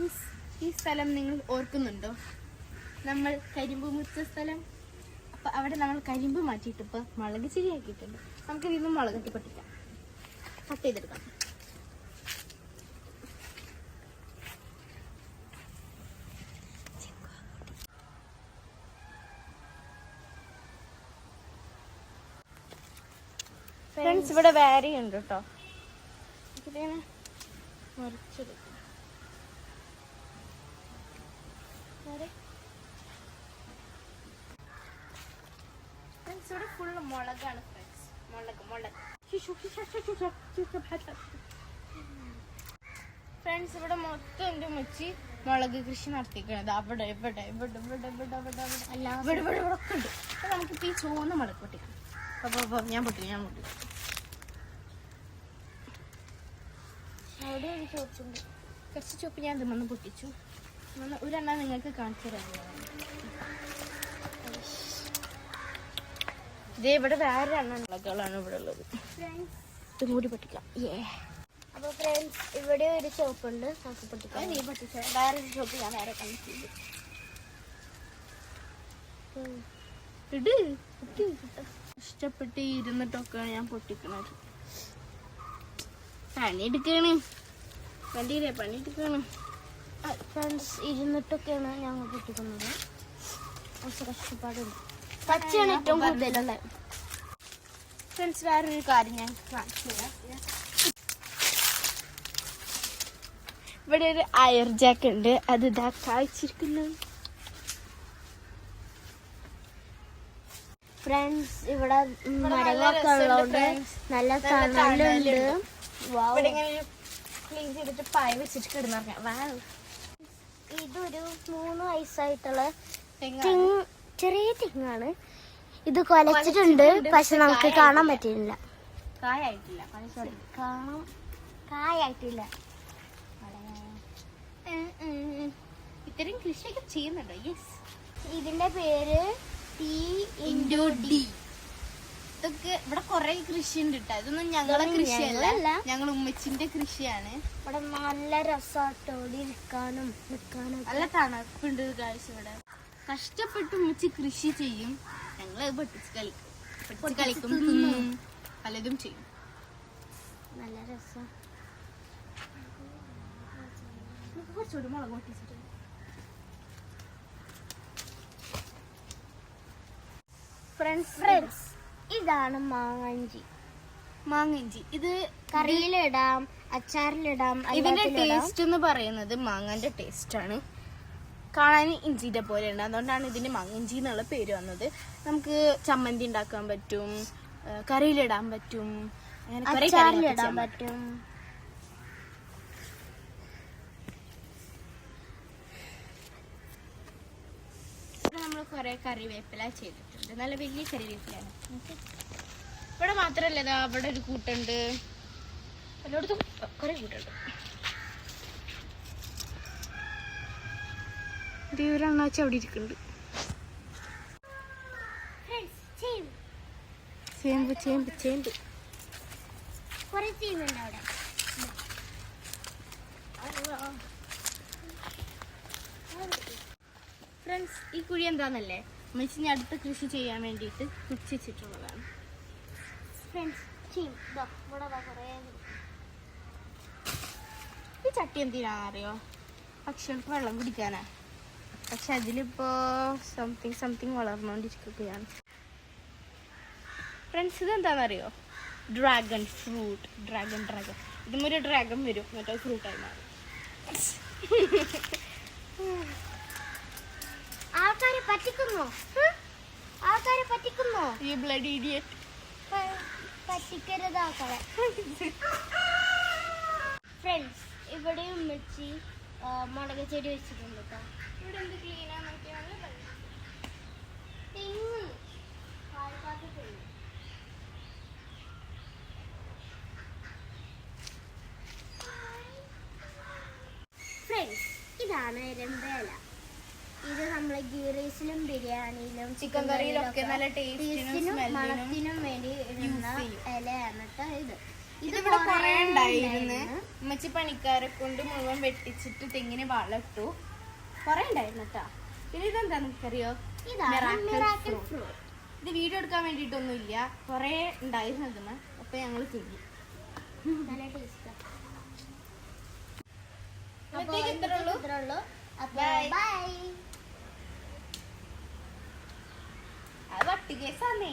Friends ഈ സ്ഥലം നിങ്ങൾ ഓർക്കുന്നുണ്ടോ? നമ്മൾ കരിമ്പ് മുച്ച സ്ഥലം. അപ്പൊ അവിടെ നമ്മൾ കരിമ്പ് മാറ്റിയിട്ട് ഇപ്പൊ മുളക് ശരിയാക്കിയിട്ടുണ്ട് നമുക്ക് ഇതൊന്നും മുളക് കട്ടി പൊട്ടിക്കാം. കട്ട് ചെയ്തെടുക്കാം. ഫ്രണ്ട്സ് ഇവിടെ വേറെ ഉണ്ട് കേട്ടോ മുറിച്ചെടുക്കാം വേറെ ഇവിടെ ഫുള്ള് മുളകാണ് ഫ്രണ്ട്സ് മുളക് മുളക്. ഫ്രണ്ട്സ് ഇവിടെ മൊത്തം എന്റെ മുച്ചി മുളക് കൃഷി നടത്തിക്കണത്. അവിടെ ഇവിടെ ഇവിടെ ഇവിടെ ഇവിടെ ഇവിടെ ഇവിടെ അല്ല ഇവിടെ ഇവിടെ ഇവിടെ ഒക്കെ ഉണ്ട്. അപ്പൊ നമുക്കിപ്പോ ഈ ചുവന്ന മുളക് പൊട്ടിക്കണം. അപ്പൊ അപ്പൊ ഞാൻ പൊട്ടി ഞാൻ പൊട്ടി. അവിടെ ഒരു ചോപ്പുണ്ട് കുറച്ച് ചോപ്പ് ഞാൻ ഇതുമെന്ന് പൊട്ടിച്ചു. ഇതുമെന്ന് ഒരെണ്ണം നിങ്ങൾക്ക് കാണിച്ചു തരാം. ഇതേ ഇവിടെ വേറെ എണ്ണകളാണ് ഇവിടെ ഉള്ളത്. ഇത് കൂടി പൊട്ടിക്കാം. ഏ അപ്പൊ ഫ്രണ്ട്സ് ഇവിടെ ഒരു ഷോപ്പ് ഉണ്ട്. നമുക്ക് പൊട്ടിക്കാം. നീ പൊട്ടിച്ച. വേറെ ഒരു ചോപ്പ് ഞാൻ വേറെ ഇട്. ഇഷ്ടപ്പെട്ട് ഇരുന്നിട്ടൊക്കെ ഞാൻ പൊട്ടിക്കണത്. പണി പണിയെടുക്കാണ് വണ്ടിയിലെ പണിയെടുക്കാണ് ഫ്രണ്ട്സ് ഇരുന്നിട്ടൊക്കെയാണ് ഞങ്ങൾ പൊട്ടിക്കുന്നത്. കുറച്ച് കഷ്ടപ്പാടുണ്ട്. പച്ചയാണ് ഏറ്റവും കൂടുതലുള്ളത് ഫ്രണ്ട്സ് വേറൊരു കാര്യം ഞാൻ കാണിച്ചു തരാം. ഇവിടെ ഒരു അയർ ജാക്ക് ഉണ്ട്. അത് ഇതാ കാഴ്ചിരിക്കുന്നു ഫ്രണ്ട്സ് ഇവിടെ മരങ്ങളൊക്കെ ഉള്ളതുകൊണ്ട് നല്ല തണലുണ്ട്. ക്ലീൻ ചെയ്തിട്ട് പായ വെച്ചിട്ട് ഇതൊരു മൂന്ന് വയസ്സായിട്ടുള്ള ചെറിയ തെങ്ങാണ്. ഇത് കൊലച്ചിട്ടുണ്ട്. പക്ഷെ നമുക്ക്. കാണാൻ പറ്റിയില്ല കായായിട്ടില്ല. കാണാൻ കായായിട്ടില്ല. ഇത്രയും കൃഷിയൊക്കെ ചെയ്യുന്നുണ്ടോ? യെസ് ഇതിന്റെ പേര് ടി ഇൻഡോ ഡി ഇതൊക്കെ ഇവിടെ കൊറേ കൃഷി ഉണ്ട് കേട്ടോ ഇതൊന്നും ഞങ്ങളെ കൃഷിയല്ല. ഞങ്ങൾ ഉമ്മച്ചിന്റെ കൃഷിയാണ്. ഇവിടെ നല്ല രസമാട്ടോടി ഇരിക്കാനും നിൽക്കാനും നല്ല തണുപ്പുണ്ട് കാഴ്ച ഇവിടെ. കഷ്ടപ്പെട്ട് ഉമ്മച്ചി കൃഷി ചെയ്യും. ഞങ്ങൾ പൊട്ടിച്ച് കളിക്കും പൊട്ടിച്ച് കളിക്കും. തിന്നും. പലതും ചെയ്യും. നല്ല രസം. നമുക്ക് കുറച്ചുകൂടി മുളക് പൊട്ടിച്ചിട്ട് ഫ്രണ്ട്സ് ഫ്രണ്ട്സ് ഇതാണ് മാങ്ങഞ്ചി. മാങ്ങഞ്ചി. ഇത് കറിയിലിടാം അച്ചാറിലിടാം ഇതിന്റെ ടേസ്റ്റ് എന്ന് പറയുന്നത് മാങ്ങന്റെ ടേസ്റ്റ് ആണ്. കാണാൻ ഇഞ്ചിയുടെ പോലെ ഉണ്ട് അതുകൊണ്ടാണ് ഇതിന് മങ്ങിഞ്ചി എന്നുള്ള പേര് വന്നത്. നമുക്ക് ചമ്മന്തി ഉണ്ടാക്കാൻ പറ്റും കറിയിലിടാൻ പറ്റും അങ്ങനെ പറ്റും. നമ്മൾ കുറെ കറിവേപ്പില ചെയ്തിട്ടുണ്ട്. നല്ല വലിയ കറിവേപ്പിലാണ് ഇവിടെ മാത്രമല്ല അവിടെ ഒരു കൂട്ടുണ്ട്. എല്ലായിടത്തും കുറെ കൂട്ടുണ്ട്. ദൂരണ്ണാച്ച അവിടെ ഇരിക്കുന്നുണ്ട്. ചേമ്പ് ചേമ്പ് ചേമ്പ്. ഫ്രണ്ട്സ് ഈ കുഴി എന്താന്നല്ലേ? മെസ്സിന് അടുത്ത കൃഷി ചെയ്യാൻ വേണ്ടിയിട്ട് കുച്ചിച്ചിട്ടുള്ളതാണ് ഈ ചട്ടി എന്തിനാണെന്നറിയോ? പക്ഷികൾക്ക് വെള്ളം കുടിക്കാനാ. പക്ഷെ അതിലിപ്പോ സംതിങ് സംതിങ് വളർന്നുകൊണ്ടിരിക്കുകയാണ് ഫ്രണ്ട്സ് ഇതെന്താണെന്നറിയോ ഡ്രാഗൺ ഫ്രൂട്ട് ഡ്രാഗൺ ഡ്രാഗൺ ഇതും ഒരു ഡ്രാഗൺ വരും. മറ്റേ ഫ്രൂട്ടായി മാറും. ആൾക്കാരെ പറ്റിക്കുന്നോ? ആൾക്കാരെ പറ്റിക്കുന്നോ? ഈ ബ്ലഡ് ഇഡിയറ്റ് പറ്റിക്കരുത് ആൾക്കാരെ. ഫ്രണ്ട്സ് ഇവിടെ ഉമ്മച്ചി മുളക് ചെടി വെച്ചിട്ടുണ്ട് കേട്ടോ ഇവിടെ എന്ത് ക്ലീനാന്ന് നോക്കിയാൽ തെങ്ങ് പാലക്കാട്ട് തെങ്ങ് ഫ്രണ്ട്സ് ഇതാണ് രമ്പേല ഇത് നമ്മളെ ഗീ റൈസിലും ബിരിയാണിയിലും ചിക്കൻ കറിയിലൊക്കെ നല്ല ടേസ്റ്റിനും മണത്തിനും വേണ്ടി ഇടുന്ന. ഇലയാണ് കേട്ടോ ഇത്. ഇതിവിടെ കുറേ കൊറേ ഉണ്ടായിരുന്നു. ഉണ്ടായിരുന്നു. ഉമ്മച്ചി പണിക്കാരെ കൊണ്ട് മുഴുവൻ വെട്ടിച്ചിട്ട് തെങ്ങിന് വളർത്തു കൊറേ ഉണ്ടായിരുന്നു കേട്ടോ പിന്നെ ഇതെന്താ നമുക്കറിയോ ഇത് വീഡിയോ എടുക്കാൻ വേണ്ടിയിട്ടൊന്നുമില്ല. കൊറേ ഉണ്ടായിരുന്നു അതിന് അപ്പൊ ഞങ്ങൾ തിങ്ങി നല്ല ടേസ്റ്റ് మిత్రులు బాయ్. అవట్టుగేసానే